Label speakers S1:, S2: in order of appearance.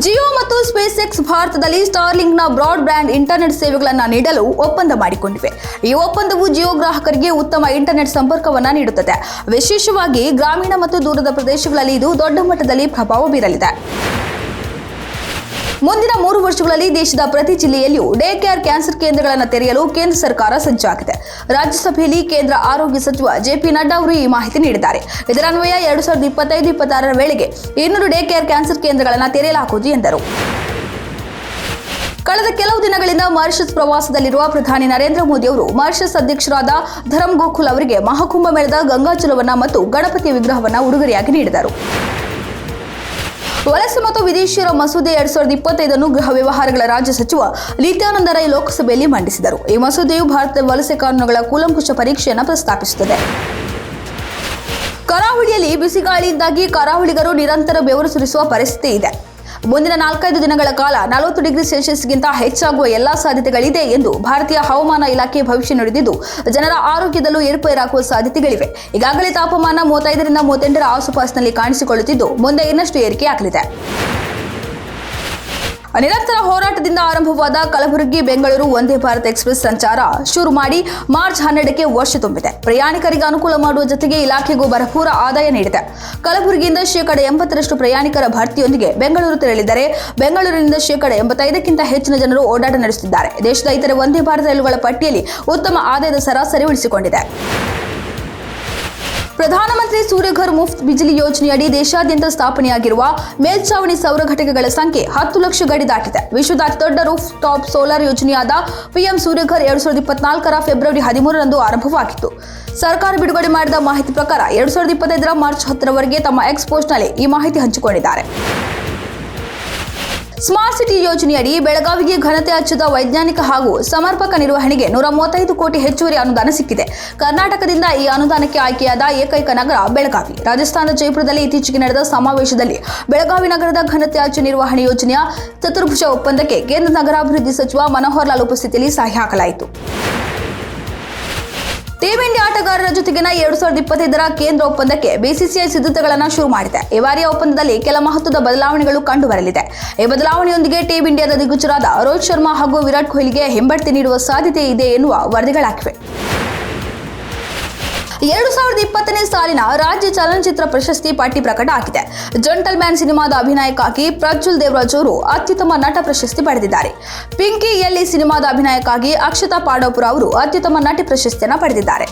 S1: ಜಿಯೋ ಮತ್ತು space X ಭಾರತದಲ್ಲಿ ಸ್ಟಾರ್ಲಿಂಕ್ನ broad band internet ಸೇವೆಗಳನ್ನು ನೀಡಲು ಒಪ್ಪಂದ ಮಾಡಿಕೊಂಡಿವೆ. ಈ ಒಪ್ಪಂದವು ಜಿಯೋ ಗ್ರಾಹಕರಿಗೆ ಉತ್ತಮ ಇಂಟರ್ನೆಟ್ ಸಂಪರ್ಕವನ್ನು ನೀಡುತ್ತದೆ. ವಿಶೇಷವಾಗಿ ಗ್ರಾಮೀಣ ಮತ್ತು ದೂರದ ಪ್ರದೇಶಗಳಲ್ಲಿ ಇದು ದೊಡ್ಡ ಮಟ್ಟದಲ್ಲಿ ಪ್ರಭಾವ ಬೀರಲಿದೆ. ಮುಂದಿನ ಮೂರು ವರ್ಷಗಳಲ್ಲಿ ದೇಶದ ಪ್ರತಿ ಜಿಲ್ಲೆಯಲ್ಲಿಯೂ ಡೇ ಕೇರ್ ಕ್ಯಾನ್ಸರ್ ಕೇಂದ್ರಗಳನ್ನು ತೆರೆಯಲು ಕೇಂದ್ರ ಸರ್ಕಾರ ಸಜ್ಜಾಗಿದೆ. ರಾಜ್ಯಸಭೆಯಲ್ಲಿ ಕೇಂದ್ರ ಆರೋಗ್ಯ ಸಚಿವ ಜೆಪಿ ನಡ್ಡಾ ಅವರು ಈ ಮಾಹಿತಿ ನೀಡಿದ್ದಾರೆ. ಇದರ ಅನ್ವಯ ಎರಡು ಸಾವಿರದ ಇಪ್ಪತ್ತೈದು, ಇಪ್ಪತ್ತಾರರ ವೇಳೆಗೆ ಇನ್ನೂರು ಡೇ ಕೇರ್ ಕ್ಯಾನ್ಸರ್ ಕೇಂದ್ರಗಳನ್ನು ತೆರೆಯಲಾಗುವುದು ಎಂದರು. ಕಳೆದ ಕೆಲವು ದಿನಗಳಿಂದ ಮಾರಿಷಸ್ ಪ್ರವಾಸದಲ್ಲಿರುವ ಪ್ರಧಾನಿ ನರೇಂದ್ರ ಮೋದಿ ಅವರು ಮಾರಿಷಸ್ ಅಧ್ಯಕ್ಷರಾದ ಧರಂ ಗೋಖುಲ್ ಅವರಿಗೆ ಮಹಾಕುಂಭ ಮೇಳದ ಗಂಗಾಚಲವನ್ನ ಮತ್ತು ಗಣಪತಿ ವಿಗ್ರಹವನ್ನ ಉಡುಗೊರೆಯಾಗಿ ನೀಡಿದರು. ವಲಸೆ ಮತ್ತು ವಿದೇಶಿಯರ ಮಸೂದೆ ಎರಡ್ ಸಾವಿರದ ಇಪ್ಪತ್ತೈದನ್ನು ಗೃಹ ವ್ಯವಹಾರಗಳ ರಾಜ್ಯ ಸಚಿವ ನಿತ್ಯಾನಂದ ರೈ ಲೋಕಸಭೆಯಲ್ಲಿ ಮಂಡಿಸಿದರು. ಈ ಮಸೂದೆಯು ಭಾರತದ ವಲಸೆ ಕಾನೂನುಗಳ ಕೂಲಂಕುಷ ಪರೀಕ್ಷೆಯನ್ನು ಪ್ರಸ್ತಾಪಿಸುತ್ತದೆ. ಕರಾವಳಿಯಲ್ಲಿ ಬಿಸಿಗಾಳಿಯಿಂದಾಗಿ ಕರಾವಳಿಗರು ನಿರಂತರ ಬೆವರು ಸುರಿಸುವ ಪರಿಸ್ಥಿತಿ ಇದೆ. ಮುಂದಿನ ನಾಲ್ಕೈದು ದಿನಗಳ ಕಾಲ ನಲವತ್ತು ಡಿಗ್ರಿ ಸೆಲ್ಸಿಯಸ್ಗಿಂತ ಹೆಚ್ಚಾಗುವ ಎಲ್ಲಾ ಸಾಧ್ಯತೆಗಳಿದೆ ಎಂದು ಭಾರತೀಯ ಹವಾಮಾನ ಇಲಾಖೆ ಭವಿಷ್ಯ ನುಡಿದಿದ್ದು, ಜನರ ಆರೋಗ್ಯದಲ್ಲೂ ಏರುಪೇರಾಗುವ ಸಾಧ್ಯತೆಗಳಿವೆ. ಈಗಾಗಲೇ ತಾಪಮಾನ ಮೂವತ್ತೈದರಿಂದ ಮೂವತ್ತೆಂಟರ ಆಸುಪಾಸಿನಲ್ಲಿ ಕಾಣಿಸಿಕೊಳ್ಳುತ್ತಿದ್ದು, ಮುಂದೆ ಇನ್ನಷ್ಟು ಏರಿಕೆಯಾಗಲಿದೆ. ನಿರಂತರ ಹೋರಾಟದಿಂದ ಆರಂಭವಾದ ಕಲಬುರಗಿ ಬೆಂಗಳೂರು ವಂದೇ ಭಾರತ್ ಎಕ್ಸ್ಪ್ರೆಸ್ ಸಂಚಾರ ಶುರು ಮಾಡಿ ಮಾರ್ಚ್ ಹನ್ನೆರಡಕ್ಕೆ ವರ್ಷ ತುಂಬಿದೆ. ಪ್ರಯಾಣಿಕರಿಗೆ ಅನುಕೂಲ ಮಾಡುವ ಜೊತೆಗೆ ಇಲಾಖೆಗೂ ಭರಪೂರ ಆದಾಯ ನೀಡಿದೆ. ಕಲಬುರಗಿಯಿಂದ ಶೇಕಡ ಎಂಬತ್ತರಷ್ಟು ಪ್ರಯಾಣಿಕರ ಭರ್ತಿಯೊಂದಿಗೆ ಬೆಂಗಳೂರು ತೆರಳಿದರೆ ಬೆಂಗಳೂರಿನಿಂದ ಶೇಕಡ ಎಂಬತ್ತೈದಕ್ಕಿಂತ ಹೆಚ್ಚಿನ ಜನರು ಓಡಾಟ ನಡೆಸುತ್ತಿದ್ದಾರೆ. ದೇಶದ ಇತರ ವಂದೇ ಭಾರತ ರೈಲುಗಳ ಪಟ್ಟಿಯಲ್ಲಿ ಉತ್ತಮ ಆದಾಯದ ಸರಾಸರಿ ಉಳಿಸಿಕೊಂಡಿದೆ. ಪ್ರಧಾನಮಂತ್ರಿ ಸೂರ್ಯಘರ್ ಮುಫ್ತ್ ಬಿಜಿಲಿ ಯೋಜನೆಯಡಿ ದೇಶಾದ್ಯಂತ ಸ್ಥಾಪನೆಯಾಗಿರುವ ಮೇಲ್ಛಾವಣಿ ಸೌರ ಘಟಕಗಳ ಸಂಖ್ಯೆ ಹತ್ತು ಲಕ್ಷ ಗಡಿ ದಾಟಿದೆ. ವಿಶ್ವದ ಅತಿದೊಡ್ಡ ರೂಫ್ ಟಾಪ್ ಸೋಲಾರ್ ಯೋಜನೆಯಾದ ಪಿಎಂ ಸೂರ್ಯಘರ್ ಎರಡ್ ಸಾವಿರದ ಇಪ್ಪತ್ನಾಲ್ಕರ ಫೆಬ್ರವರಿ ಹದಿಮೂರರಂದು ಆರಂಭವಾಗಿತ್ತು. ಸರ್ಕಾರ ಬಿಡುಗಡೆ ಮಾಡಿದ ಮಾಹಿತಿ ಪ್ರಕಾರ ಎರಡ್ ಸಾವಿರದ ಇಪ್ಪತ್ತೈದರ ಮಾರ್ಚ್ ಹತ್ತರವರೆಗೆ ತಮ್ಮ ಎಕ್ಸ್ ಪೋಸ್ಟ್ನಲ್ಲಿ ಈ ಮಾಹಿತಿ ಹಂಚಿಕೊಂಡಿದ್ದಾರೆ. ಸ್ಮಾರ್ಟ್ ಸಿಟಿ ಯೋಜನೆಯಡಿ ಬೆಳಗಾವಿಗೆ ಘನತೆ ಹಚ್ಚದ ವೈಜ್ಞಾನಿಕ ಹಾಗೂ ಸಮರ್ಪಕ ನಿರ್ವಹಣೆಗೆ ನೂರ ಮೂವತ್ತೈದು ಕೋಟಿ ಹೆಚ್ಚುವರಿ ಅನುದಾನ ಸಿಕ್ಕಿದೆ. ಕರ್ನಾಟಕದಿಂದ ಈ ಅನುದಾನಕ್ಕೆ ಆಯ್ಕೆಯಾದ ಏಕೈಕ ನಗರ ಬೆಳಗಾವಿ. ರಾಜಸ್ಥಾನದ ಜೈಪುರದಲ್ಲಿ ಇತ್ತೀಚೆಗೆ ನಡೆದ ಸಮಾವೇಶದಲ್ಲಿ ಬೆಳಗಾವಿ ನಗರದ ಘನತೆ ಹಚ್ಚು ನಿರ್ವಹಣೆ ಯೋಜನೆಯ ಚತುರ್ಭುಜ ಒಪ್ಪಂದಕ್ಕೆ ಕೇಂದ್ರ ನಗರಾಭಿವೃದ್ಧಿ ಸಚಿವ ಮನೋಹರ್ ಲಾಲ್ ಉಪಸ್ಥಿತಿಯಲ್ಲಿ ಸಹಿ ಹಾಕಲಾಯಿತು. ಟೀಂ ಇಂಡಿಯಾ ಆಟಗಾರರ ಜೊತೆಗಿನ ಎರಡು ಸಾವಿರದ ಇಪ್ಪತ್ತೈದರ ಕೇಂದ್ರ ಒಪ್ಪಂದಕ್ಕೆ ಬಿಸಿಸಿಐ ಸಿದ್ಧತೆಗಳನ್ನು ಶುರು ಮಾಡಿದೆ. ಈ ಬಾರಿಯ ಒಪ್ಪಂದದಲ್ಲಿ ಕೆಲ ಮಹತ್ವದ ಬದಲಾವಣೆಗಳು ಕಂಡು ಬರಲಿದೆ ಈ ಬದಲಾವಣೆಯೊಂದಿಗೆ ಟೀಂ ಇಂಡಿಯಾದ ದಿಗ್ಗುಜರಾದ ರೋಹಿತ್ ಶರ್ಮಾ ಹಾಗೂ ವಿರಾಟ್ ಕೊಹ್ಲಿಗೆ ಹಿಂಬಡ್ತಿ ನೀಡುವ ಸಾಧ್ಯತೆ ಇದೆ ಎನ್ನುವ ವರದಿಗಳಾಗಿವೆ. ಎರಡು ಸಾವಿರದ ಇಪ್ಪತ್ತನೇ ಸಾಲಿನ ರಾಜ್ಯ ಚಲನಚಿತ್ರ ಪ್ರಶಸ್ತಿ ಪಟ್ಟಿ ಪ್ರಕಟ ಆಗಿದೆ. ಜಂಟಲ್ ಮ್ಯಾನ್ ಸಿನಿಮಾದ ಅಭಿನಯಕ್ಕಾಗಿ ಪ್ರಜ್ವಲ್ ದೇವರಾಜ್ ಅವರು ಅತ್ಯುತ್ತಮ ನಟ ಪ್ರಶಸ್ತಿ ಪಡೆದಿದ್ದಾರೆ. ಪಿಂಕಿ ಎಲ್ಲಿ ಸಿನಿಮಾದ ಅಭಿನಯಕ್ಕಾಗಿ ಅಕ್ಷತಾ ಪಾಡೋಪುರ ಅವರು ಅತ್ಯುತ್ತಮ ನಟಿ ಪ್ರಶಸ್ತಿಯನ್ನು ಪಡೆದಿದ್ದಾರೆ.